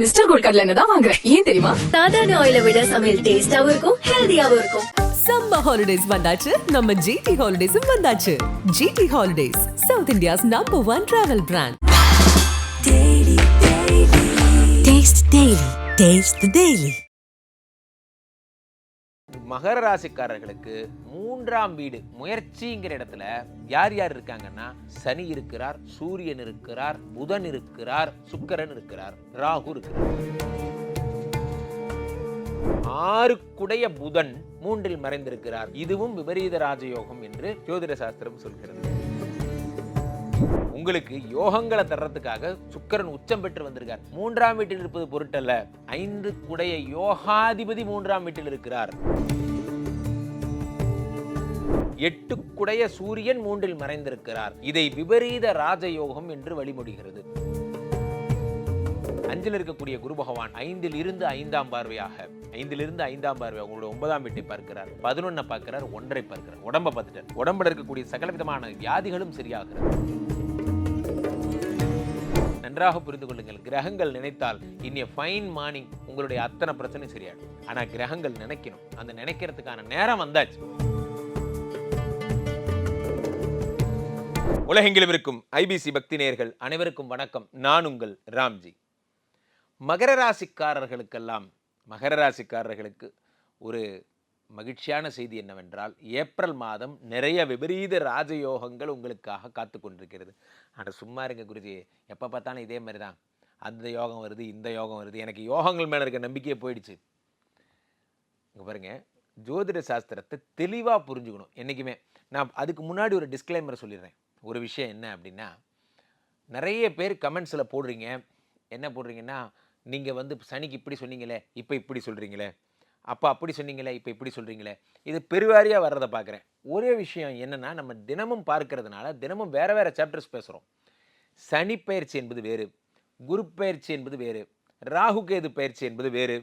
Mister gold கடலை தான் வாங்குறேன் ஏன் தெரியுமா? சாதாரண ஆயிலை விட சமையல் டேஸ்டாவும் இருக்கும் ஹெல்தியாவும் இருக்கும். சம்மர் ஹாலிடேஸ் வந்தாச்சு நம்ம ஜிடி ஹாலிடேஸும் வந்தாச்சு. GT Holidays South India's number one travel brand Taste Daily. Taste the Daily. மகர ராசிக்காரர்களுக்கு மூன்றாம் வீடு முயற்சிங்கிற இடத்துல யார் யார் இருக்காங்கன்னா? சனி இருக்கிறார் சூரியன் இருக்கிறார் புதன் இருக்கிறார் சுக்கரன் இருக்கிறார் ராகு இருக்கிறார். ஆறுக்குடைய புதன் மூன்றில் மறைந்திருக்கிறார். இதுவும் விபரீத ராஜயோகம் என்று ஜோதிட சாஸ்திரம் சொல்கிறது. உங்களுக்கு யோகங்களை தர்றதுக்காக சுக்கரன் உச்சம் பெற்று வந்திருக்கார். மூன்றாம் வீட்டில் இருப்பது பொருட்டல்ல. ஐந்து குடைய யோகாதிபதி மூன்றாம் வீட்டில் இருக்கிறார். எட்டு குடைய சூரியன் மூன்றில் மறைந்திருக்கிறார். இதை விபரீத ராஜயோகம் என்று வழிமொழிகிறது அஞ்சில் இருக்கக்கூடிய குரு பகவான் ஐந்தில் இருந்து ஐந்தாம் பார்வையாக ஐந்தில் இருந்து ஐந்தாம் பார்வை உங்களுடைய ஒன்பதாம் வீட்டை பார்க்கிறார். பதினொன்னை பார்க்கிறார் ஒன்றை பார்க்கிறார். உடம்ப பார்த்துட்டார். உடம்புல இருக்கக்கூடிய சகல விதமான வியாதிகளும் சரியாகிறது. நன்றாக புரிந்து கொள்ளுங்கள். கிரகங்கள் நினைத்தால் இன்னிய ஃபைன் மார்னிங் உங்களுடைய அத்தனை பிரச்சனையும் சரியாகும் ஆனா கிரகங்கள் நினைக்கணும். அந்த நினைக்கிறதுக்கான நேரம் வந்தாச்சு. உலகெங்கிலும் இருக்கும் ஐபிசி பக்தி நேயர்கள் அனைவருக்கும் வணக்கம். நான் உங்கள் ராம்ஜி. மகர ராசிக்காரர்களுக்கெல்லாம் மகர ராசிக்காரர்களுக்கு ஒரு மகிழ்ச்சியான செய்தி என்னவென்றால் ஏப்ரல் மாதம் நிறைய விபரீத ராஜயோகங்கள் உங்களுக்காக காத்து கொண்டிருக்கிறது. ஆனால் சும்மா இருங்க குருஜி. எப்போ பார்த்தாலும் இதே மாதிரி தான் அந்த யோகம் வருது இந்த யோகம் வருது. எனக்கு யோகங்கள் மேலே இருக்க நம்பிக்கையே போயிடுச்சு. இங்கே பாருங்கள் ஜோதிட சாஸ்திரத்தை தெளிவாக புரிஞ்சுக்கணும் என்றைக்குமே நான் அதுக்கு முன்னாடி ஒரு டிஸ்க்ளைமர் சொல்லிடுறேன். ஒரு விஷயம் என்ன அப்படின்னா நிறைய பேர் கமெண்ட்ஸில் போடுறீங்க. என்ன போடுறீங்கன்னா நீங்கள் வந்து சனிக்கு இப்படி சொன்னீங்களே இப்போ இப்படி சொல்கிறீங்களே அப்போ அப்படி சொன்னீங்களே இப்போ இப்படி சொல்கிறீங்களே இது பெருவாரியாக வர்றதை பார்க்குறேன் ஒரே விஷயம் என்னென்னா நம்ம தினமும் பார்க்கறதுனால தினமும் வேறு வேறு சாப்டர்ஸ் பேசுகிறோம் சனி பயிற்சி என்பது வேறு குரு பயிற்சி என்பது வேறு ராகு கேது பயிற்சி என்பது வேறு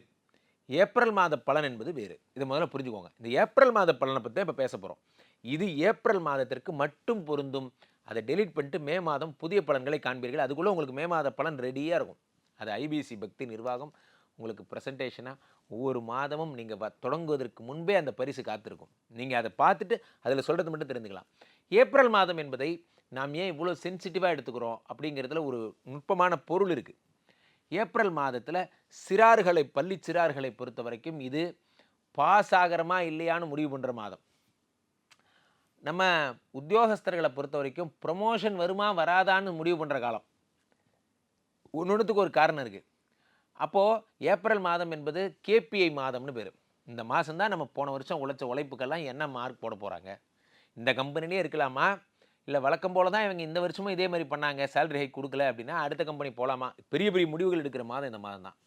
ஏப்ரல் மாத பலன் என்பது வேறு. இது முதல்ல புரிஞ்சுக்கோங்க. இந்த ஏப்ரல் மாத பலனை பற்றி இப்போ பேச போகிறோம் இது ஏப்ரல் மாதத்திற்கு மட்டும் பொருந்தும். அதை டெலீட் பண்ணிட்டு மே மாதம் புதிய பலன்களை காண்பீர்கள். அதுக்குள்ளே உங்களுக்கு மே மாத பலன் ரெடியாக இருக்கும். அது ஐபிசி பக்தி நிர்வாகம் உங்களுக்கு ப்ரெசன்டேஷனாக ஒவ்வொரு மாதமும் நீங்கள் தொடங்குவதற்கு முன்பே அந்த பரிசு காத்திருக்கும். நீங்கள் அதை பார்த்துட்டு அதில் சொல்கிறது மட்டும் தெரிஞ்சுக்கலாம். ஏப்ரல் மாதம் என்பதை நாம் ஏன் இவ்வளோ சென்சிட்டிவாக எடுத்துக்கிறோம் அப்படிங்கிறதுல ஒரு நுட்பமான பொருள் இருக்குது ஏப்ரல் மாதத்தில் சிறார்களை பள்ளி சிறார்களை பொறுத்த வரைக்கும் இது பாஸ் ஆகிறமா இல்லையான்னு முடிவு பண்ணுற மாதம். நம்ம உத்தியோகஸ்தர்களை பொறுத்த வரைக்கும் ப்ரொமோஷன் வருமா வராதான்னு முடிவு பண்ணுற காலம். ஒன்றுத்துக்கு ஒரு காரணம் இருக்குது அப்போது ஏப்ரல் மாதம் என்பது கேபிஐ மாதம்னு பேர். இந்த மாதம் தான் நம்ம போன வருஷம் உழைச்ச உழைப்புக்கெல்லாம் என்ன மார்க் போட போகிறாங்க இந்த கம்பெனிலே இருக்கலாமா? இல்லை வழக்கம் போல தான் இவங்க இந்த வருஷமும் இதே மாதிரி பண்ணாங்க சேலரி ஹைக் கொடுக்கல அப்படின்னா அடுத்த கம்பெனி போகலாமா பெரிய பெரிய முடிவுகள் எடுக்கிற மாதம் இந்த மாதம் தான்.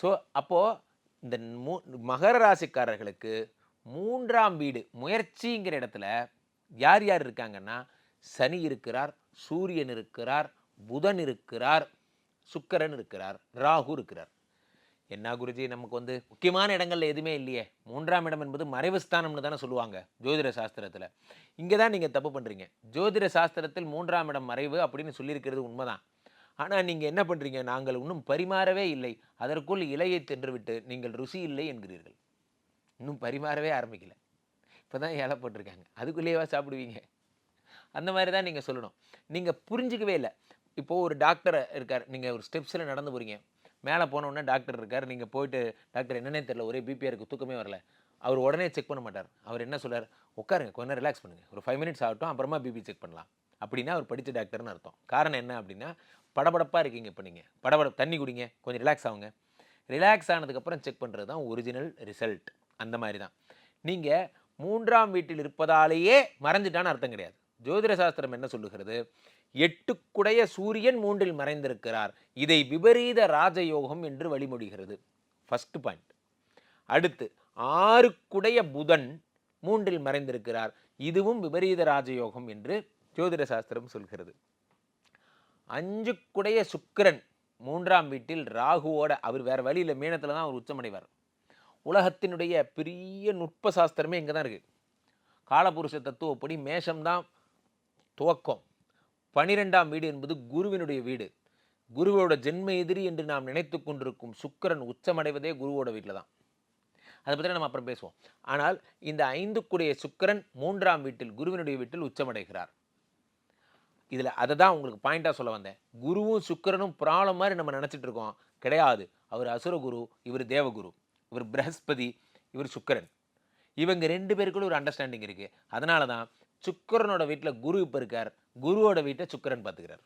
ஸோ அப்போது இந்த மூ மகர ராசிக்காரர்களுக்கு மூன்றாம் வீடு முயற்சிங்கிற இடத்துல யார் யார் இருக்காங்கன்னா சனி இருக்கிறார் சூரியன் இருக்கிறார் புதன் இருக்கிறார். சுக்கரன் இருக்கிறார் ராகு இருக்கிறார். என்ன குருஜி நமக்கு வந்து முக்கியமான இடங்கள்ல எதுவுமே இல்லையே. மூன்றாம் இடம் என்பது மறைவு ஸ்தானம்னு தானே சொல்லுவாங்க ஜோதிட சாஸ்திரத்தில். இங்கே தான் நீங்கள் தப்பு பண்ணுறீங்க ஜோதிட சாஸ்திரத்தில் மூன்றாம் இடம் மறைவு அப்படின்னு சொல்லியிருக்கிறது உண்மைதான். ஆனால் நீங்கள் என்ன பண்ணுறீங்க நாங்கள் இன்னும் பரிமாறவே இல்லை. அதற்குள் இலையை தின்றுவிட்டு நீங்கள் ருசி இல்லை என்கிறீர்கள். இன்னும் பரிமாறவே ஆரம்பிக்கல. இப்போ தான் இலை போட்டிருக்காங்க. அதுக்குள்ளேயேவா சாப்பிடுவீங்க? அந்த மாதிரி தான் நீங்கள் சொல்லணும். நீங்கள் புரிஞ்சிக்கவே இல்லை. இப்போது ஒரு டாக்டர் இருக்கார். நீங்கள் ஒரு ஸ்டெப்ஸில் நடந்து போகிறீங்க மேலே போனோடனே டாக்டர் இருக்கார். நீங்கள் போயிட்டு டாக்டர் என்னன்னே தெரியல. ஒரே பிபிஆர் தூக்கமே வரல. அவர் உடனே செக் பண்ண மாட்டார். அவர் என்ன சொல்கிறார் உட்காருங்க. கொஞ்சம் ரிலாக்ஸ் பண்ணுங்கள் ஒரு ஃபைவ் மினிட்ஸ் ஆகட்டும். அப்புறமா பிபி செக் பண்ணலாம். அப்படின்னா அவர் படித்த டாக்டர்னு அர்த்தம். காரணம் என்ன அப்படின்னா படபடப்பாக இருக்கீங்க இப்போ நீங்கள் படபட தண்ணி குடிங்க. கொஞ்சம் ரிலாக்ஸ் ஆகுங்க. ரிலாக்ஸ் ஆனதுக்கப்புறம் செக் பண்ணுறது தான் ஒரிஜினல் ரிசல்ட் அந்த மாதிரி தான். நீங்கள் மூன்றாம் வீட்டில் இருப்பதாலேயே மறைஞ்சிட்டான்னு அர்த்தம் கிடையாது. ஜோதிட சாஸ்திரம் என்ன சொல்லுகிறது? எட்டுக்குடைய சூரியன் மூன்றில் மறைந்திருக்கிறார். இதை விபரீத ராஜயோகம் என்று வழிமொழிகிறது. ஃபர்ஸ்ட் பாயிண்ட் அடுத்து ஆறுக்குடைய புதன் மூன்றில் மறைந்திருக்கிறார். இதுவும் விபரீத ராஜயோகம் என்று ஜோதிட சாஸ்திரம் சொல்கிறது. அஞ்சுக்குடைய சுக்கிரன் மூன்றாம் வீட்டில் ராகுவோட அவர் வேறு வழியில் மீனத்தில் தான் அவர் உச்சமடைவார். உலகத்தினுடைய பெரிய நுட்ப சாஸ்திரமே இங்கே தான் இருக்குது காலபுருஷ தத்துவப்படி மேஷம்தான் துவக்கம். பனிரெண்டாம் வீடு என்பது குருவினுடைய வீடு. குருவோட ஜென்ம எதிரி என்று நாம் நினைத்து கொண்டிருக்கும் சுக்கிரன் உச்சமடைவதே குருவோட வீட்டில் தான். அதை பற்றி நம்ம அப்புறம் பேசுவோம். ஆனால் இந்த ஐந்துக்குடைய சுக்கிரன் மூன்றாம் வீட்டில் குருவினுடைய வீட்டில் உச்சமடைகிறார். இதில் அதை தான் உங்களுக்கு பாயிண்ட்டாக சொல்ல வந்தேன். குருவும் சுக்கிரனும் ப்ராப்ளம் மாதிரி நம்ம நினச்சிட்டு இருக்கோம். கிடையாது. அவர் அசுரகுரு இவர் தேவகுரு இவர் பிரகஸ்பதி இவர் சுக்கரன். இவங்க ரெண்டு பேருக்குள்ள ஒரு அண்டர்ஸ்டாண்டிங் இருக்குது அதனால தான் சுக்கரனோட வீட்டில் குரு இப்போ இருக்கார். குருவோட வீட்டை சுக்கிரன் பார்த்துக்கிறார்.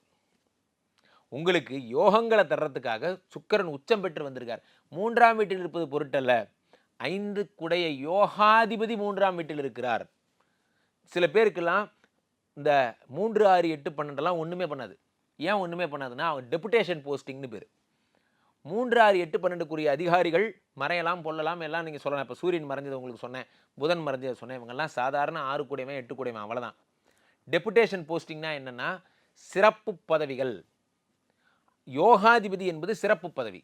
உங்களுக்கு யோகங்களை தர்றதுக்காக சுக்கிரன் உச்சம் பெற்று வந்திருக்கார். மூன்றாம் வீட்டில் இருப்பது பொருட்டல்ல. ஐந்து குடைய யோகாதிபதி மூன்றாம் வீட்டில் இருக்கிறார். சில பேருக்கெல்லாம் இந்த மூன்று ஆறு எட்டு பன்னெண்டெல்லாம் ஒன்றுமே பண்ணாது. ஏன் ஒன்றுமே பண்ணாதுன்னா அவன் டெபுடேஷன் போஸ்டிங்னு பேர். மூன்று ஆறு எட்டு பன்னெண்டுக்குரிய அதிகாரிகள் மறையலாம் பொல்லலாம் எல்லாம் நீங்கள் சொல்லலாம். இப்போ சூரியன் மறைஞ்சது உங்களுக்கு சொன்னேன் புதன் மறைஞ்சதை சொன்னேன். இவங்கெல்லாம் சாதாரண ஆறு கூடையவன் எட்டு கூடையவன் அவ்வளோதான் டெபுடேஷன் போஸ்டிங்னா என்னென்னா சிறப்பு பதவிகள். யோகாதிபதி என்பது சிறப்பு பதவி.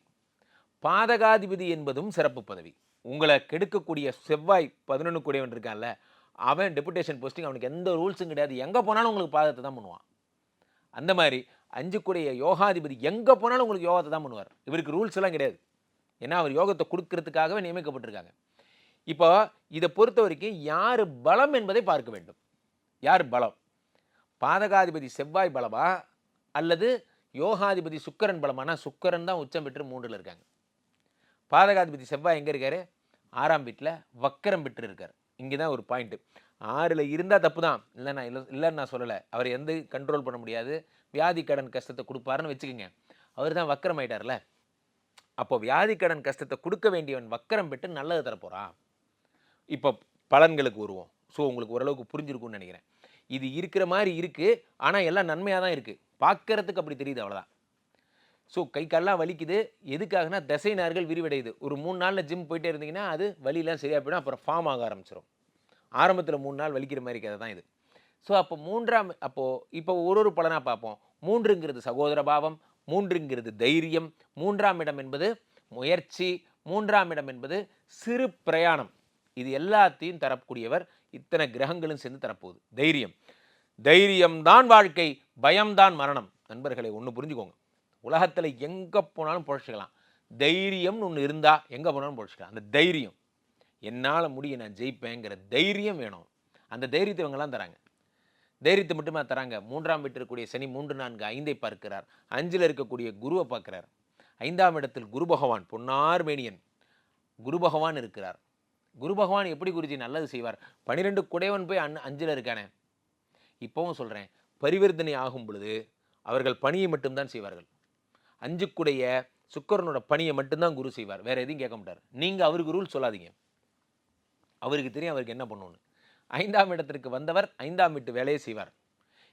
பாதகாதிபதி என்பதும் சிறப்பு பதவி. உங்களை கெடுக்கக்கூடிய செவ்வாய் பதினொன்று கூடியவன் இருக்கான்ல அவன் டெபுடேஷன் போஸ்டிங் அவனுக்கு எந்த ரூல்ஸும் கிடையாது. எங்கே போனாலும் உங்களுக்கு பாதத்தை தான் பண்ணுவான். அந்த மாதிரி அஞ்சு கூடிய யோகாதிபதி எங்கே போனாலும் உங்களுக்கு யோகத்தை தான் பண்ணுவார். இவருக்கு ரூல்ஸ் எல்லாம் கிடையாது. ஏன்னா அவர் யோகத்தை கொடுக்கறதுக்காகவே நியமிக்கப்பட்டிருக்காங்க. இப்போ இதை பொறுத்த வரைக்கும் யார் பலம் என்பதை பார்க்க வேண்டும். யார் பலம்? பாதகாதிபதி செவ்வாய் பலமா? அல்லது யோகாதிபதி சுக்கரன் பலமானா? சுக்கரன் தான் உச்சம் பெற்று மூன்றில் இருக்காங்க. பாதகாதிபதி செவ்வாய் எங்கே இருக்காரு? ஆறாம் வீட்டில் வக்கரம் பெற்று இருக்கார். இங்கே தான் ஒரு பாயிண்ட்டு ஆறில் இருந்தால் தப்பு தான். இல்லை நான் இல்லை இல்லைன்னு நான் சொல்லலை. அவர் எந்த கண்ட்ரோல் பண்ண முடியாது. வியாதி கடன் கஷ்டத்தை கொடுப்பாருன்னு வச்சுக்கோங்க. அவர் தான் வக்கரம் ஆயிட்டார்ல அப்போ வியாதி கடன் கஷ்டத்தை கொடுக்க வேண்டியவன் வக்கரம் பெற்று நல்லது தரப்போகிறான் இப்போ பலன்களுக்கு வருவோம். ஸோ உங்களுக்கு ஓரளவுக்கு புரிஞ்சிருக்கும்னு நினைக்கிறேன். இது இருக்கிற மாதிரி இருக்குது ஆனால் எல்லாம் நன்மையாக தான் இருக்குது பார்க்கறதுக்கு அப்படி தெரியுது அவ்வளோதான் ஸோ கை கால்லாம் வலிக்குது. எதுக்காகனா தசை நார்கள் விரிவடையுது. ஒரு மூணு நாளில் ஜிம் போயிட்டே இருந்தீங்கன்னா அது வலியெல்லாம் சரியாக போயிடும். அப்புறம் ஃபார்ம் ஆக ஆரம்பிச்சிடும் ஆரம்பத்தில் மூணு நாள் வலிக்கிற மாதிரி கதை தான் இது. ஸோ அப்போ மூன்றாம் அப்போது இப்போ ஒரு ஒரு பலனாக பார்ப்போம். மூன்றுங்கிறது சகோதர பாவம் மூன்றுங்கிறது தைரியம். மூன்றாம் இடம் என்பது முயற்சி. மூன்றாம் இடம் என்பது சிறு பிரயாணம். இது எல்லாத்தையும் தரக்கூடியவர் இத்தனை கிரகங்களும் சேர்ந்து தரப்போகுது. தைரியம். தைரியம்தான் வாழ்க்கை பயம்தான் மரணம். நண்பர்களை ஒன்று புரிஞ்சுக்கோங்க. உலகத்தில் எங்கே போனாலும் பொழைச்சிக்கலாம். தைரியம்னு ஒன்று இருந்தால் எங்கே போனாலும் பொழைச்சிக்கலாம். அந்த தைரியம். என்னால் முடியும் நான் ஜெயிப்பேங்கிற தைரியம் வேணும். அந்த தைரியத்தை இவங்கெல்லாம் தராங்க. தைரியத்தை மட்டுமே தராங்க? மூன்றாம் வீட்டில் இருக்கக்கூடிய சனி மூன்று நான்கு ஐந்தை பார்க்கிறார். அஞ்சில் இருக்கக்கூடிய குருவை பார்க்கிறார். ஐந்தாம் இடத்தில் குரு பகவான் பொன்னார் மேனியன். குரு பகவான் இருக்கிறார். குரு பகவான் எப்படி குருஜி நல்லது செய்வார்? பனிரெண்டு குடையவன் போய் அன் அஞ்சில் இருக்கானே. இப்போவும் சொல்கிறேன் பரிவர்த்தனை ஆகும் பொழுது அவர்கள் பணியை மட்டும்தான் செய்வார்கள். அஞ்சுக்குடைய சுக்கரனோட பணியை மட்டும்தான் குரு செய்வார். வேறு எதையும் கேட்க மாட்டார். நீங்கள் அவருக்கு ரூல் சொல்லாதீங்க. அவருக்கு தெரியும் அவருக்கு என்ன பண்ணணும்னு. ஐந்தாம் இடத்திற்கு வந்தவர் ஐந்தாம் வீட்டு வேலையை செய்வார்.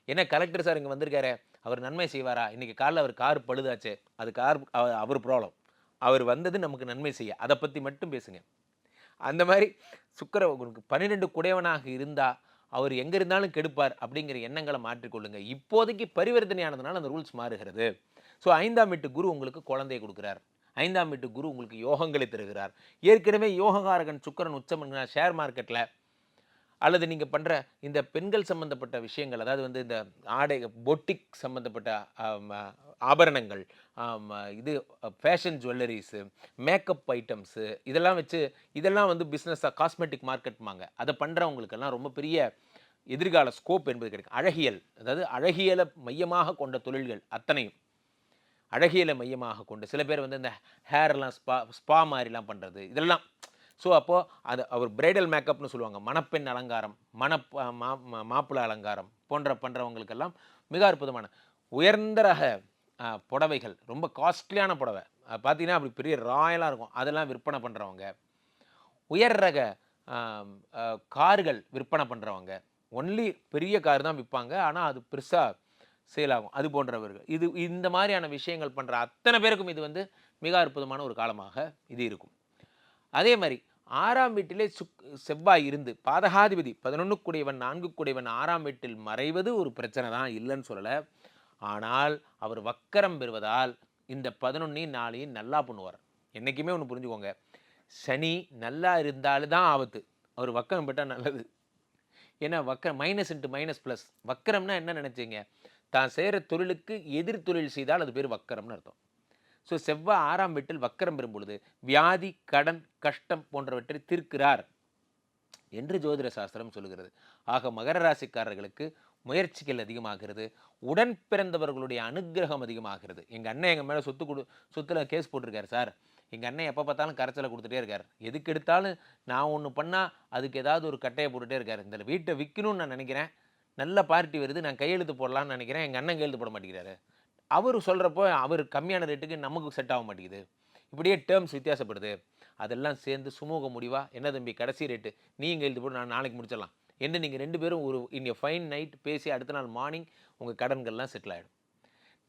என்ன கலெக்டர் சார் இங்கே வந்திருக்காரு. அவர் நன்மை செய்வாரா? இன்றைக்கி காலைல அவர் கார் பழுதாச்சு. அது கார் அவர் ப்ராப்ளம் அவர் வந்தது நமக்கு நன்மை செய்ய. அதை பற்றி மட்டும் பேசுங்க. அந்த மாதிரி சுக்கர உங்களுக்கு பன்னிரெண்டு குடையவனாக இருந்தால் அவர் எங்கே இருந்தாலும் கெடுப்பார் அப்படிங்கிற எண்ணங்களை மாற்றிக்கொள்ளுங்க இப்போதைக்கு பரிவர்த்தனையானதுனால அந்த ரூல்ஸ் மாறுகிறது. ஸோ ஐந்தாம் வீட்டு குரு உங்களுக்கு குழந்தையை கொடுக்குறார். ஐந்தாம் வீட்டு குரு உங்களுக்கு யோகங்களை தருகிறார். ஏற்கனவே யோககாரகன் சுக்கரன் உச்சம் ஷேர் மார்க்கெட்டில் அல்லது நீங்கள் பண்ணுற இந்த பெண்கள் சம்மந்தப்பட்ட விஷயங்கள் அதாவது வந்து இந்த ஆடை பொட்டிக் சம்மந்தப்பட்ட ஆபரணங்கள் இது ஃபேஷன் ஜுவல்லரிஸு மேக்கப் ஐட்டம்ஸு இதெல்லாம் வச்சு இதெல்லாம் வந்து பிஸ்னஸாக காஸ்மெட்டிக் மார்க்கெட்மாங்க அதை பண்ணுறவங்களுக்கெல்லாம் ரொம்ப பெரிய எதிர்கால ஸ்கோப் என்பது கிடைக்கும். அழகியல் அதாவது அழகியலை மையமாக கொண்ட தொழில்கள் அத்தனையும். அழகியலை மையமாக கொண்டு சில பேர் வந்து இந்த ஹேர்லாம் ஸ்பா ஸ்பா மாதிரிலாம் பண்ணுறது இதெல்லாம் ஸோ அப்போது அது அவர் பிரைடல் மேக்கப்னு சொல்லுவாங்க. மணப்பெண் அலங்காரம் மணப் மா அலங்காரம் போன்ற பண்ணுறவங்களுக்கெல்லாம் மிக அற்புதமான உயர்ந்த ரக புடவைகள் ரொம்ப காஸ்ட்லியான புடவை. பார்த்தீங்கன்னா அப்படி பெரிய ராயலாக இருக்கும். அதெல்லாம் விற்பனை பண்ணுறவங்க உயர் ரக கார்கள் விற்பனை பண்ணுறவங்க ஒன்லி பெரிய கார் தான் விற்பாங்க. ஆனால் அது பெருசாக சேல் ஆகும். அது போன்றவர்கள். இது இந்த மாதிரியான விஷயங்கள் பண்ணுற அத்தனை பேருக்கும் இது வந்து மிக அற்புதமான ஒரு காலமாக இது இருக்கும். அதே மாதிரி ஆறாம் வீட்டிலே சுக் செவ்வாய் இருந்து பாதகாதிபதி பதினொன்று நான்குக்குடையவன் நான்கு ஆறாம் வீட்டில் மறைவது ஒரு பிரச்சனை தான் இல்லைன்னு சொல்லலை. ஆனால் அவர் வக்கரம் பெறுவதால் இந்த பதினொன்னையும் நாளையும் நல்லா பண்ணுவார். என்றைக்குமே ஒன்று புரிஞ்சுக்கோங்க. சனி நல்லா இருந்தாலும் தான் ஆபத்து. அவர் வக்கரம் பெற்றால் நல்லது. ஏன்னா வக்கரம் மைனஸ் இன்ட்டு மைனஸ் ப்ளஸ் வக்கரம்னா என்ன நினச்சிங்க? தான் செய்கிற தொழிலுக்கு எதிர் தொழில் செய்தால் அது பேர் வக்கரம்னு அர்த்தம். ஸோ செவ்வாய் ஆறாம் வீட்டில் வக்கரம் பெறும் பொழுது வியாதி கடன் கஷ்டம் போன்றவற்றை தீர்க்கிறார் என்று ஜோதிட சாஸ்திரம் சொல்லுகிறது ஆக மகர ராசிக்காரர்களுக்கு முயற்சிகள் அதிகமாகிறது உடன் பிறந்தவர்களுடைய அனுக்கிரகம் அதிகமாகிறது. எங்கள் அண்ணன் எங்கள் மேலே சொத்து கொடு சொத்துல கேஸ் போட்டிருக்காரு சார். எங்கள் அண்ணன் எப்போ பார்த்தாலும் கரைச்சலை கொடுத்துட்டே இருக்கார். எதுக்கு எடுத்தாலும் நான் ஒன்று பண்ணால் அதுக்கு ஏதாவது ஒரு கட்டையை போட்டுகிட்டே இருக்கார். இந்த வீட்டை விற்கணும்னு நான் நினைக்கிறேன். நல்ல பார்ட்டி வருது நான் கையெழுத்து போடலான்னு நினைக்கிறேன். எங்கள் அண்ணன் கையெழுத்து போட மாட்டேங்கிறாரு. அவர் சொல்கிறப்போ அவர் கம்மியான ரேட்டுக்கு நமக்கு செட் ஆக மாட்டேங்குது. இப்படியே டேர்ம்ஸ் வித்தியாசப்படுது. அதெல்லாம் சேர்ந்து சுமூக முடிவா? என்ன தம்பி கடைசி ரேட்டு நீங்கள் எழுதி போட்டு நான் நாளைக்கு முடிச்சிடலாம். என்ன நீங்கள் ரெண்டு பேரும் ஒரு இன் ஃபைன் நைட் பேசி அடுத்த நாள் மார்னிங் உங்கள் கடன்கள்லாம் செட்டில் ஆகிடும்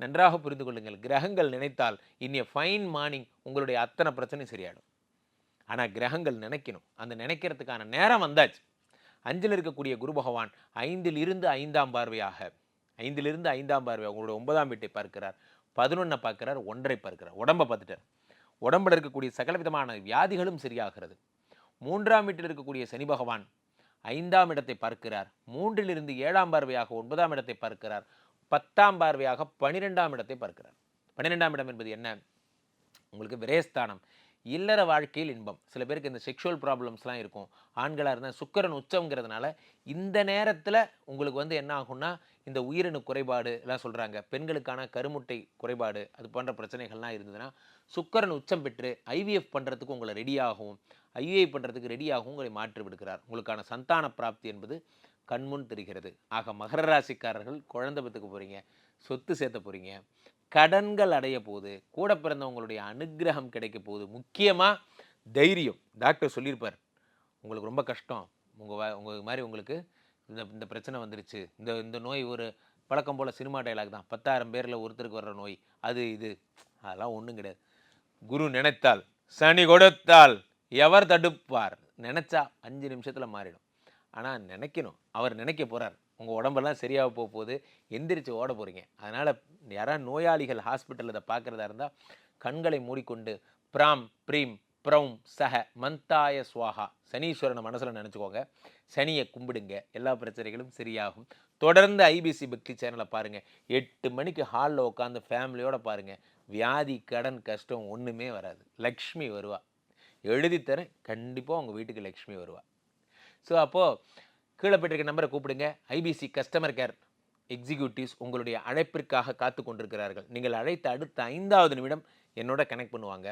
நன்றாக புரிந்து கொள்ளுங்கள். கிரகங்கள் நினைத்தால் இன் ஃபைன் மார்னிங் உங்களுடைய அத்தனை பிரச்சனையும் சரியாயிடும். ஆனால் கிரகங்கள் நினைக்கணும். அந்த நினைக்கிறதுக்கான நேரம் வந்தாச்சு. அஞ்சில் இருக்கக்கூடிய குரு பகவான் ஐந்தில் இருந்து ஐந்தாம் பார்வையாக ஐந்திலிருந்து ஐந்தாம் பார்வையாக உங்களுடைய ஒன்பதாம் வீட்டை பார்க்கிறார். பதினொன்றை பார்க்கிறார் ஒன்றை பார்க்கிறார். உடம்பை பார்த்துட்டார். உடம்பில் இருக்கக்கூடிய சகல விதமான வியாதிகளும் சரியாகிறது. மூன்றாம் வீட்டில் இருக்கக்கூடிய சனி பகவான் ஐந்தாம் இடத்தை பார்க்கிறார். மூன்றிலிருந்து ஏழாம் பார்வையாக ஒன்பதாம் இடத்தை பார்க்கிறார். பத்தாம் பார்வையாக பனிரெண்டாம் இடத்தை பார்க்கிறார். பன்னிரெண்டாம் இடம் என்பது என்ன? உங்களுக்கு விரயஸ்தானம். இல்லற வாழ்க்கையில் இன்பம். சில பேருக்கு இந்த செக்ஷுவல் ப்ராப்ளம்ஸ்லாம் இருக்கும். ஆண்களாக இருந்தால் சுக்கரன் உச்சம்ங்கிறதுனால இந்த நேரத்தில் உங்களுக்கு வந்து என்ன ஆகும்னா இந்த உயிரணு குறைபாடு எல்லாம் சொல்கிறாங்க பெண்களுக்கான கருமுட்டை குறைபாடு அது போன்ற பிரச்சனைகள்லாம் இருந்ததுன்னா சுக்கரன் உச்சம் பெற்று ஐவிஎஃப் பண்ணுறதுக்கு உங்களை ரெடியாகவும் ஐவிஐ பண்ணுறதுக்கு ரெடியாகவும் உங்களை மாற்றி விடுக்கிறார் உங்களுக்கான சந்தான பிராப்தி என்பது கண்முன் தெரிகிறது. ஆக மகர ராசிக்காரர்கள் குழந்தை பத்துக்கு போகிறீங்க சொத்து சேர்த்த போகிறீங்க கடன்கள் அடைய போகுது. கூட பிறந்தவங்களுடைய அனுக்கிரகம் கிடைக்க போகுது. முக்கியமாக தைரியம். டாக்டர் சொல்லியிருப்பார். உங்களுக்கு ரொம்ப கஷ்டம். உங்கள் உங்கள் மாதிரி உங்களுக்கு இந்த இந்த பிரச்சனை வந்துருச்சு. இந்த இந்த நோய் ஒரு பழக்கம் போல் சினிமா டைலாக் தான். பத்தாயிரம் பேரில் ஒருத்தருக்கு வர்ற நோய். அது இது. அதெல்லாம் ஒன்றும் கிடையாது. குரு நினைத்தால் சனி கொடுத்தால் எவர் தடுப்பார்? நினச்சா அஞ்சு நிமிஷத்தில் மாறிடும். ஆனால் நினைக்கணும். அவர் நினைக்க போகிறார் உங்கள் உடம்பெல்லாம் சரியாக போக போகுது எந்திரிச்சு ஓட போகிறீங்க அதனால் யாராவது நோயாளிகள் ஹாஸ்பிட்டலில் இதை பார்க்குறதா இருந்தால் கண்களை மூடிக்கொண்டு பிராம் ப்ரீம் ப்ரௌம் சஹ மந்தாய ஸ்வாஹா சனீஸ்வரனை மனசில் நினச்சிக்கோங்க. சனியை கும்பிடுங்க. எல்லா பிரச்சனைகளும் சரியாகும். தொடர்ந்து ஐபிசி பக்தி சேனலை பாருங்கள் எட்டு மணிக்கு ஹாலில் உட்காந்து ஃபேமிலியோடு பாருங்கள் வியாதி கடன் கஷ்டம் ஒன்றுமே வராது. லக்ஷ்மி வருவா. எழுதித்தரேன் கண்டிப்பாக உங்கள் வீட்டுக்கு லக்ஷ்மி வருவா. ஸோ அப்போது கீழே போயிட்டு நம்பரை கூப்பிடுங்க. ஐபிசி கஸ்டமர் கேர் எக்ஸிக்யூட்டிவ்ஸ் உங்களுடைய அழைப்பிற்காக காத்து கொண்டிருக்கிறார்கள். நீங்கள் அழைத்த அடுத்த ஐந்தாவது நிமிடம் என்னோட கனெக்ட் பண்ணுவாங்க.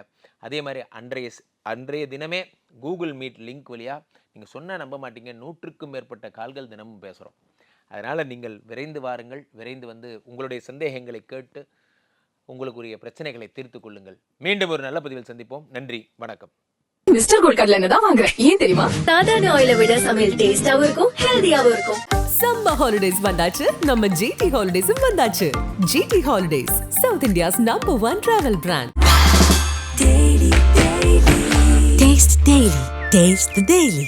அதே மாதிரி அன்றைய அன்றைய தினமே கூகுள் மீட் லிங்க் வழியாக நீங்கள் சொன்னால் நம்ப மாட்டீங்க. நூற்றுக்கும் மேற்பட்ட கால்கள் தினமும் பேசுகிறோம் அதனால் நீங்கள் விரைந்து வாருங்கள். விரைந்து வந்து உங்களுடைய சந்தேகங்களை கேட்டு உங்களுக்குரிய பிரச்சனைகளை தீர்த்து கொள்ளுங்கள். மீண்டும் ஒரு நல்ல பதிவில் சந்திப்போம். நன்றி. வணக்கம். மிஸ்டர் கோல்ட் கடலை எண்ணெய் தான் வாங்குறேன் ஏன் தெரியுமா? சாதாரண ஆயில விட சமையல் டேஸ்டாவும் இருக்கும் ஹெல்தியாவும் இருக்கும். சம்மர் ஹாலிடேஸ் வந்தாச்சு நம்ம ஜிடி ஹாலிடேஸும் வந்தாச்சு. GT Holidays South India's number one travel brand the Daily. Taste the Daily.